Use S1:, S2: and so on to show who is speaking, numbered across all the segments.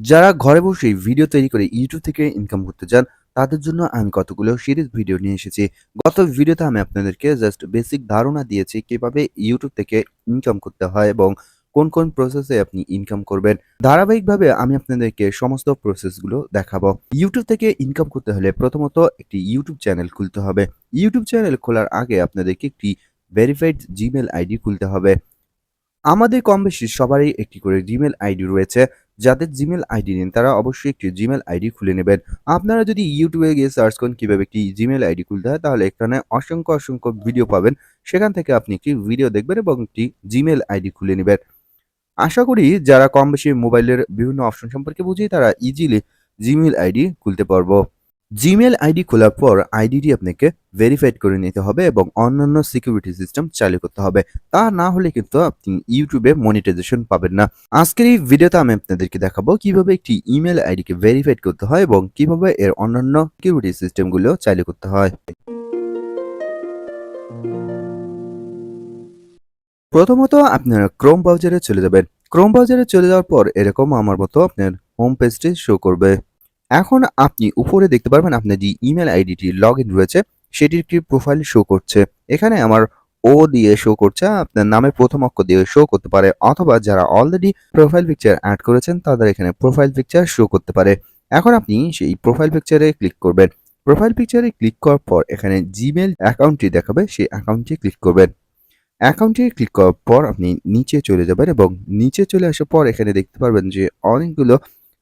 S1: যারা ঘরে বসেই ভিডিও তৈরি করে ইউটিউব থেকে ইনকাম করতে চান, তাদের জন্য আমি কতগুলো সিরিজ ভিডিও নিয়ে এসেছি। গত ভিডিওতে আমি আপনাদেরকে জাস্ট বেসিক ধারণা দিয়েছি কীভাবে ইউটিউব থেকে ইনকাম করতে হয় এবং কোন কোন প্রসেসে আপনি ইনকাম করবেন। ধারাবাহিকভাবে আমি আপনাদেরকে সমস্ত প্রসেসগুলো দেখাবো। ইউটিউব থেকে ইনকাম করতে হলে প্রথমত একটি ইউটিউব চ্যানেল খুলতে হবে। ইউটিউব চ্যানেল খোলার আগে আপনাদেরকে একটি ভেরিফাইড জিমেল আইডি খুলতে হবে। আমাদের কম বেশি সবারই একটি করে জিমেল আইডি রয়েছে। যাদের জিমেল আইডি নেন তারা অবশ্যই একটি জিমেল আইডি খুলে নেবেন। আপনারা যদি ইউটিউবে গিয়ে সার্চ করেন কীভাবে একটি জিমেল আইডি খুলতে হয়, তাহলে এখানে অসংখ্য অসংখ্য ভিডিও পাবেন। সেখান থেকে আপনি একটি ভিডিও দেখবেন এবং একটি জিমেল আইডি খুলে নেবেন। আশা করি যারা কম বেশি মোবাইলের বিভিন্ন অপশন সম্পর্কে বুঝি, তারা ইজিলি জিমেল আইডি খুলতে পারব। জিমেল আইডি খোলার পর আইডিটি আপনাকে ভেরিফাইড করে নিতে হবে এবং অন্যান্য সিকিউরিটি সিস্টেম চালু করতে হবে। তা না হলে কিন্তু আপনি ইউটিউবে মনিটাইজেশন পাবেন না। আজকের এই ভিডিওতে আমি আপনাদেরকে দেখাবো কীভাবে একটি ইমেল আইডিকে ভেরিফাইড করতে হয় এবং কীভাবে এর অন্যান্য সিকিউরিটি সিস্টেমগুলো চালু করতে হয়। প্রথমত আপনারা ক্রোম ব্রাউজারে চলে যাবেন। ক্রোম ব্রাউজারে চলে যাওয়ার পর এরকম আমার মতো আপনার হোম পেজটি শো করবে। এখন আপনি উপরে দেখতে পারবেন আপনার যে ইমেল আইডিটি লগ ইন রয়েছে, সেটির একটি প্রোফাইল শো করছে। এখানে আমার ও দিয়ে শো করছে, আপনার নামের প্রথম অক্ষর দিয়ে শো করতে পারে, অথবা যারা অলরেডি প্রোফাইল পিকচার অ্যাড করেছেন, তাদের এখানে প্রোফাইল পিকচার শো করতে পারে। এখন আপনি সেই প্রোফাইল পিকচারে ক্লিক করবেন। প্রোফাইল পিকচারে ক্লিক করার পর এখানে জিমেল অ্যাকাউন্টটি দেখাবে, সেই অ্যাকাউন্টটি ক্লিক করবেন। অ্যাকাউন্টে ক্লিক করার পর আপনি নিচে চলে যাবেন এবং নিচে চলে আসার পর এখানে দেখতে পারবেন যে অনেকগুলো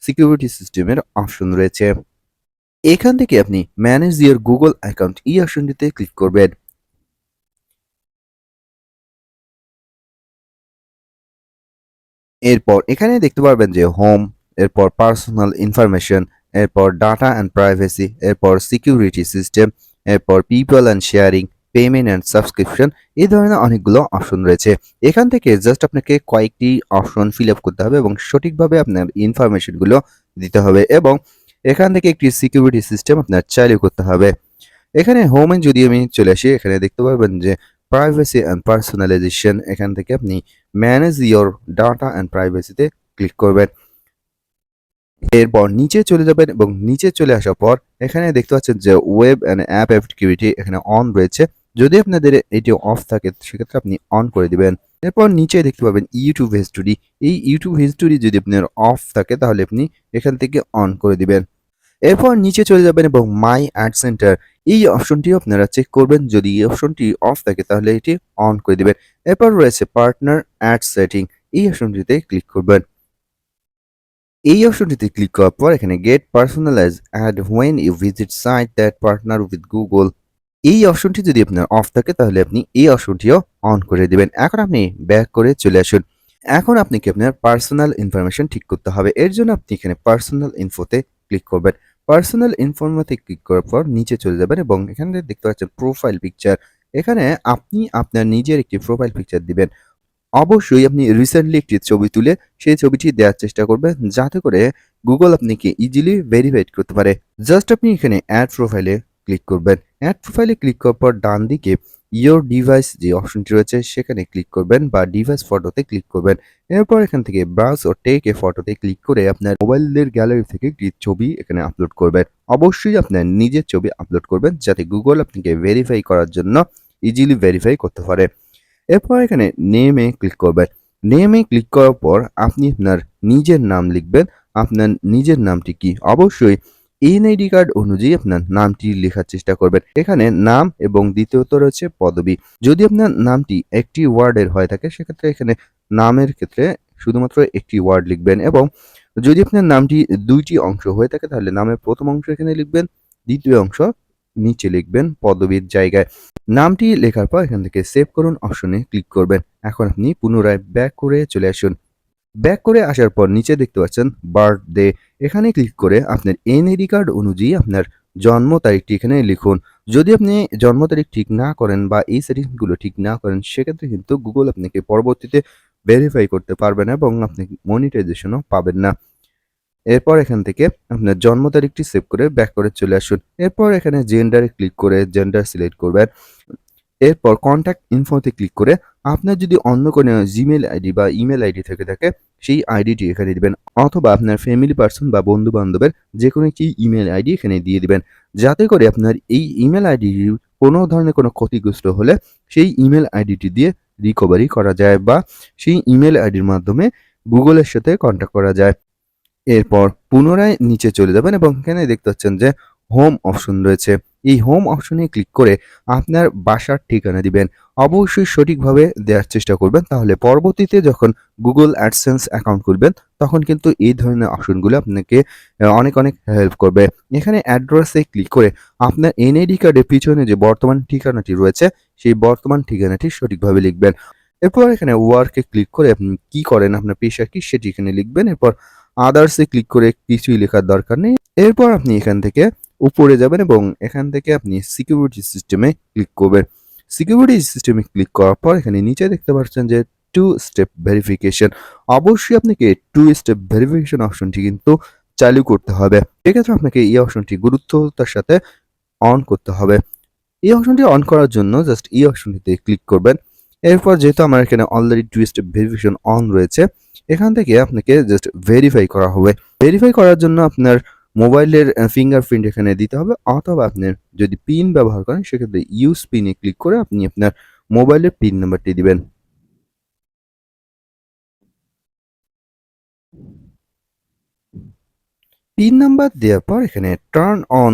S1: সিকিউরিটি সিস্টেমের অপশন রয়েছে। এখান থেকে আপনি ম্যানেজ ইয়ার গুগল অ্যাকাউন্ট এই অপশনটিতে ক্লিক করবেন। এরপর এখানে দেখতে পারবেন যে হোম এরপর পার্সোনাল ইনফরমেশন এরপর ডাটা অ্যান্ড প্রাইভেসি এরপর সিকিউরিটি সিস্টেম এরপর people and sharing payment and subscription এই ধরনের অনেকগুলো অপশন রয়েছে। এখান থেকে জাস্ট আপনাকে কয়েকটি অপশন ফিল আপ করতে হবে এবং সঠিকভাবে আপনার ইনফরমেশনগুলো দিতে হবে এবং এখান থেকে একটি সিকিউরিটি সিস্টেম আপনার চালু করতে হবে। এখানে হোমে যদি আমি চলে আসি, এখানে দেখতে পারবেন যে প্রাইভেসি অ্যান্ড পার্সোনালাইজেশন এখান থেকে আপনি ম্যানেজ ইয়োর ডাটা অ্যান্ড প্রাইভেসিতে ক্লিক করবেন। এরপর নিচে চলে যাবেন এবং নিচে চলে আসার পর এখানে দেখতে পাচ্ছেন যে ওয়েব অ্যান্ড অ্যাপ অ্যাক্টিভিটি এখানে অন রয়েছে। যদি আপনাদের এটি অফ থাকে, সেক্ষেত্রে আপনি অন করে দিবেন। এরপর নিচে দেখতে পাবেন ইউটিউব হিস্টোরি এই ইউটিউব হিস্টোরি যদি আপনার অফ থাকে, তাহলে আপনি এখান থেকে অন করে দিবেন। এরপর নিচে চলে যাবেন এবং মাই অ্যাড সেন্টার এই অপশনটি আপনারা চেক করবেন। যদি এই অপশনটি অফ থাকে, তাহলে এটি অন করে দিবেন। এরপর রয়েছে পার্টনার অ্যাড সেটিং এই অপশনটিতে ক্লিক করবেন। এই অপশনটিতে ক্লিক করার পর এখানে get personalised ad when you visit site that partner with Google এই অপশনটি যদি আপনার অফ থাকে, তাহলে আপনি এই অপশনটিও অন করে দিবেন। এখন আপনি ব্যাক করে চলে আসুন। এখন আপনাকে আপনার পার্সোনাল ইনফরমেশন ঠিক করতে হবে। এর জন্য আপনি এখানে পার্সোনাল ইনফোতে ক্লিক করবেন। পার্সোনাল ইনফরমেতে ক্লিক করার পর নিচে চলে যাবেন এবং এখানে দেখতে পাচ্ছেন প্রোফাইল পিকচার এখানে আপনি আপনার নিজের একটি প্রোফাইল পিকচার দিবেন। অবশ্যই আপনি রিসেন্টলি একটি ছবি তুলে সেই ছবিটি দেওয়ার চেষ্টা করবেন, যাতে করে গুগল আপনাকে ইজিলি ভেরিফাইড করতে পারে। জাস্ট আপনি এখানে অ্যাড প্রোফাইলে ক্লিক করবেন। অ্যাড প্রোফাইলে ক্লিক করার পর ডান দিকে ইয়োর ডিভাইস যে অপশনটি রয়েছে, সেখানে ক্লিক করবেন বা ডিভাইস ফটোতে ক্লিক করবেন। এরপর এখান থেকে ব্রাউজ ও টেক এ ফটোতে ক্লিক করে আপনার মোবাইলের গ্যালারি থেকে একটি ছবি এখানে আপলোড করবেন। অবশ্যই আপনার নিজের ছবি আপলোড করবেন, যাতে গুগল আপনাকে ভেরিফাই করার জন্য ইজিলি ভেরিফাই করতে পারে। এরপর এখানে নেমে ক্লিক করবেন। নেমে ক্লিক করার পর আপনি আপনার নিজের নাম লিখবেন। আপনার নিজের নামটি কি? অবশ্যই এনআইডি কার্ড অনুযায়ী আপনার নামটি লেখার চেষ্টা করবেন। এখানে নাম এবং দ্বিতীয়ত রয়েছে পদবি। যদি আপনার নামটি একটি ওয়ার্ডের হয়ে থাকে, সেক্ষেত্রে এখানে নামের ক্ষেত্রে শুধুমাত্র একটি ওয়ার্ড লিখবেন এবং যদি আপনার নামটি দুইটি অংশ হয়ে থাকে, তাহলে নামের প্রথম অংশ এখানে লিখবেন, দ্বিতীয় অংশ নিচে লিখবেন পদবীর জায়গায়। নামটি লেখার পর এখান থেকে সেভ করুন অপশনে ক্লিক করবেন। এখন আপনি পুনরায় ব্যাক করে চলে আসুন। ব্যাক করে আসার পর নিচে দেখতে পাচ্ছেন বার্থডে। এখানে ক্লিক করে আপনার এনআইডি কার্ড অনুযায়ী আপনার জন্ম তারিখটি এখানে লিখুন। যদি আপনি জন্ম তারিখ ঠিক না করেন বা এই সেটিংসগুলো ঠিক না করেন, সেক্ষেত্রে কিন্তু গুগল আপনাকে পরবর্তীতে ভেরিফাই করতে পারবে না এবং আপনি মনিটাইজেশনও পাবেন না। এরপর এখান থেকে আপনার জন্ম তারিখটি সেভ করে ব্যাক করে চলে আসুন। এরপর এখানে জেন্ডারে ক্লিক করে জেন্ডার সিলেক্ট করবেন। এরপর কন্ট্যাক্ট ইনফোতে ক্লিক করে আপনার যদি অন্য কোনো জিমেল আইডি বা ইমেল আইডি থেকে থাকে, সেই আইডিটি এখানে দিবেন অথবা আপনার ফ্যামিলি পার্সন বা বন্ধু বান্ধবের যে কোনো একটি ইমেল আইডি এখানে দিয়ে দিবেন। যাতে করে আপনার এই ইমেল আইডি কোনো ধরনের কোনো ক্ষতিগ্রস্ত হলে সেই ইমেল আইডিটি দিয়ে রিকভারি করা যায় বা সেই ইমেল আইডির মাধ্যমে গুগলের সাথে কন্ট্যাক্ট করা যায়। এরপর পুনরায় নিচে চলে যাবেন এবং এখানে দেখতে পাচ্ছেন যে হোম অপশন রয়েছে। এই হোম অপশনে ক্লিক করে আপনার বাসার ঠিকানা দিবেন। অবশ্যই সঠিকভাবে দেওয়ার চেষ্টা করবেন। তাহলে পরবর্তীতে যখন গুগল অ্যাডসেন্স অ্যাকাউন্ট খুলবেন, তখন কিন্তু এই ধরনের অপশনগুলো আপনাকে অনেক অনেক হেল্প করবে। এখানে অ্যাড্রেসে ক্লিক করে আপনার এনআইডি কার্ডের পিছনে যে বর্তমান ঠিকানাটি রয়েছে, সেই বর্তমান ঠিকানাটি সঠিকভাবে লিখবেন। এরপর এখানে ওয়ার্কে ক্লিক করে আপনি কি করেন, আপনার পেশা কি সেটি এখানে লিখবেন। এরপর আদার্সে ক্লিক করে কিছুই লেখার দরকার নেই। এরপর আপনি এখান থেকে উপরে যাবেন এবং এখান থেকে আপনি সিকিউরিটি সিস্টেমে ক্লিক করবেন। সিকিউরিটি সিস্টেমে ক্লিক করার পর এখানে নিচে দেখতে পাচ্ছেন যে টু স্টেপ ভেরিফিকেশন অবশ্যই আপনাকে টু স্টেপ ভেরিফিকেশন অপশনটি কিন্তু চালু করতে হবে। এক্ষেত্রে আপনাকে এই অপশনটি গুরুত্বতার সাথে অন করতে হবে। এই অপশনটি অন করার জন্য জাস্ট এই অপশনটিতে ক্লিক করবেন। এরপর যেহেতু আমার এখানে already two step verification on রয়েছে, এখান থেকে আপনাকে জাস্ট ভেরিফাই করা হবে। ভেরিফাই করার জন্য আপনার মোবাইলের ফিঙ্গারপ্রিন্ট এখানে দিতে হবে অথবা আপনার যদি পিন ব্যবহার করেন, সেক্ষেত্রে ইউজ পিনে ক্লিক করে আপনি আপনার মোবাইলের পিন নাম্বারটি দিবেন। পিন নাম্বার দেওয়ার পর এখানে turn on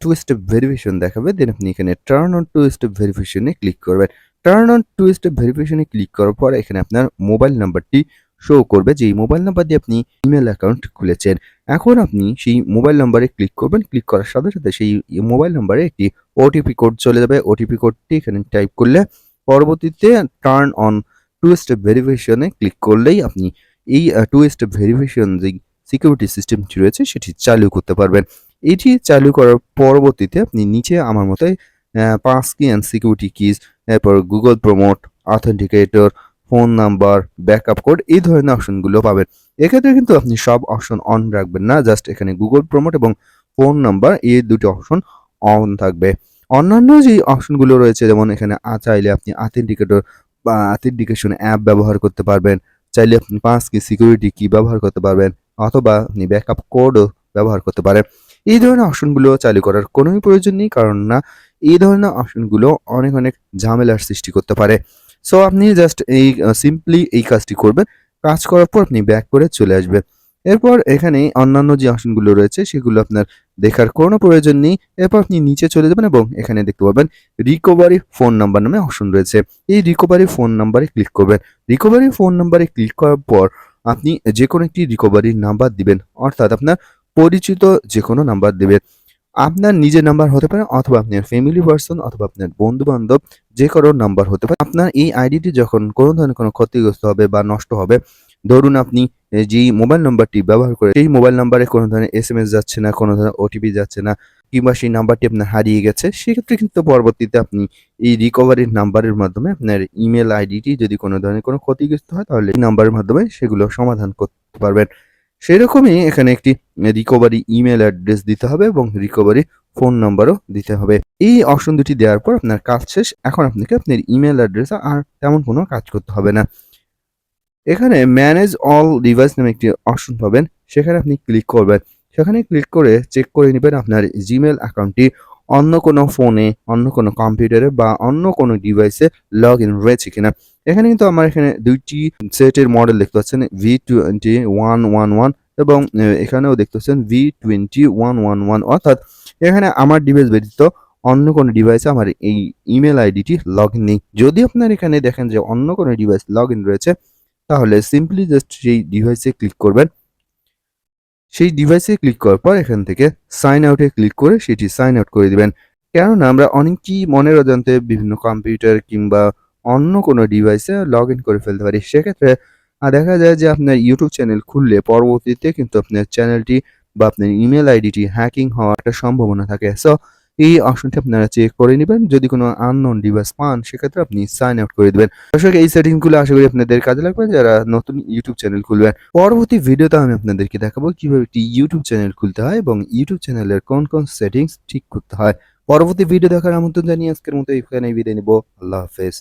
S1: two step verification দেখাবে দেন আপনি এখানে টার্ন অন টু স্টেপ ভেরিফিকেশনে ক্লিক করবেন। টার্ন অন টু স্টেপ ভেরিফিকেশনে ক্লিক করার পর এখানে আপনার মোবাইল নাম্বারটি শো করবে যেই মোবাইল নাম্বার দিয়ে আপনি ইমেল অ্যাকাউন্ট খুলেছেন। এখন আপনি সেই মোবাইল নাম্বারে ক্লিক করবেন। ক্লিক করার সাথে সাথে সেই মোবাইল নাম্বারে একটি ওটিপি কোড চলে যাবে। ওটিপি কোডটি এখানে টাইপ করলে পরবর্তীতে টার্ন অন টু স্টেপ ভেরিফিকেশনে ক্লিক করলেই আপনি এই টু স্টেপ ভেরিফিকেশন যে সিকিউরিটি সিস্টেমটি রয়েছে সেটি চালু করতে পারবেন। এটি চালু করার পরবর্তীতে আপনি নিচে আমার মতোই পাঁচ কি অ্যান্ড সিকিউরিটি কিজ এরপর Google prompt authenticator phone number, backup code, এই ধরনের অপশনগুলো পাবেন। এক্ষেত্রে কিন্তু আপনি সব অপশন অন রাখবেন না জাস্ট এখানে গুগল প্রমোট এবং ফোন নাম্বার, এই দুটি অপশন অন থাকবে। অন্যান্য যে অপশনগুলো রয়েছে, যেমন এখানে চাইলে আপনি অথেন্টিকেটর বা অথেন্টিকেশন অ্যাপ ব্যবহার করতে পারবেন, চাইলে আপনি পাঁচ কি সিকিউরিটি কি ব্যবহার করতে পারবেন, অথবা আপনি ব্যাকআপ কোডও ব্যবহার করতে পারেন। এই ধরনের অপশনগুলো চালু করার কোনোই প্রয়োজন নেই, কারণ না, এই ধরনের অপশনগুলো অনেক অনেক ঝামেলার সৃষ্টি করতে পারে। সো আপনি জাস্ট এই সিম্পলি এই কাজটি করবেন। কাজ করার পর আপনি ব্যাক করে চলে আসবেন। এরপর এখানে অন্যান্য যে অপশনগুলো রয়েছে, সেগুলো আপনার দেখার কোনো প্রয়োজন নেই। এরপর আপনি নিচে চলে যাবেন এবং এখানে দেখতে পাবেন রিকভারি ফোন নাম্বার নামে অপশন রয়েছে। এই রিকভারি ফোন নাম্বারে ক্লিক করবেন। রিকভারি ফোন নাম্বারে ক্লিক করার পর আপনি যে কোনো একটি রিকভারি নাম্বার দিবেন। অর্থাৎ আপনার পরিচিত যে কোনো নাম্বার দিবেন। আপনার নিজের নাম্বার হতে পারে অথবা আপনার ফ্যামিলি পার্সন অথবা আপনার বন্ধু বান্ধব যে কারও নাম্বার হতে পারে। আপনার এই আইডিটি যখন কোনো ধরনের কোনো ক্ষতিগ্রস্ত হবে বা নষ্ট হবে, ধরুন আপনি যেই মোবাইল নাম্বারটি ব্যবহার করে, সেই মোবাইল নাম্বারে কোনো ধরনের এস এম এস যাচ্ছে না, কোনো ধরনের ওটিপি যাচ্ছে না, কিংবা সেই নাম্বারটি আপনার হারিয়ে গেছে, সেক্ষেত্রে কিন্তু পরবর্তীতে আপনি এই রিকভারির নাম্বারের মাধ্যমে আপনার ইমেল আইডিটি যদি কোনো ধরনের কোনো ক্ষতিগ্রস্ত হয়, তাহলে এই নাম্বারের মাধ্যমে সেগুলো সমাধান করতে পারবেন। সেরকমই এখানে একটি রিকভারি ইমেল অ্যাড্রেস দিতে হবে এবং রিকভারি ফোন নাম্বারও দিতে হবে। এই অপশন দুটি দেওয়ার পর আপনার কাজ শেষ। এখন আপনাকে আপনার ইমেল অ্যাড্রেস আর তেমন কোনো কাজ করতে হবে না। এখানে ম্যানেজ অল ডিভাইস নামে একটি অপশন পাবেন। সেখানে আপনি ক্লিক করবেন। সেখানে ক্লিক করে চেক করে নেবেন আপনার জিমেল অ্যাকাউন্টটি অন্য কোনো ফোনে অন্য কোনো কম্পিউটারে বা অন্য কোনো ডিভাইসে লগ ইন রয়েছে কিনা। এখানে কিন্তু আমার এখানে দুইটি সেটের মডেল দেখতে পাচ্ছেন V twenty one one one এবং এখানেও দেখতে পাচ্ছেন V twenty one one one অর্থাৎ এখানে আমার ডিভাইস ব্যতীত অন্য কোনো ডিভাইসে আমার এই ইমেল আইডিটি লগ ইন নেই। যদি আপনার এখানে দেখেন যে অন্য কোনো ডিভাইস লগ ইন রয়েছে, তাহলে সিম্পলি জাস্ট সেই ডিভাইসে ক্লিক করবেন। সেই ডিভাইসে ক্লিক করার পর এখান থেকে সাইন আউটে ক্লিক করে সেটি সাইন আউট করে দিবেন। কেননা আমরা অনেকই মনের অজান্তে বিভিন্ন কম্পিউটার কিংবা অন্য কোনো ডিভাইসে লগ ইন করে ফেলতে পারি। সেক্ষেত্রে দেখা যায় যে আপনার ইউটিউব চ্যানেল খুললে পরবর্তীতে কিন্তু আপনার চ্যানেলটি বা আপনার ইমেল আইডিটি হ্যাকিং হওয়ার একটা সম্ভাবনা থাকে। সো এই অপশনটি আপনারা চেক করে নেবেন। যদি কোনো আননোন ডিভাইস পান, সেক্ষেত্রে আপনি সাইন আউট করে দিবেন। দর্শক, এই সেটিংসগুলো আশা করি আপনাদের কাজে লাগবে। যারা নতুন ইউটিউব চ্যানেল খুলবেন, পরবর্তী ভিডিওতে আমি আপনাদেরকে দেখাবো কীভাবে একটি ইউটিউব চ্যানেল খুলতে হয় এবং ইউটিউব চ্যানেলের কোন কোন সেটিংস ঠিক করতে হয়। পরবর্তী ভিডিও দেখার আমন্ত্রণ জানিয়ে আজকের মতো এখানে বিদায় নিব। আল্লাহ হাফেজ।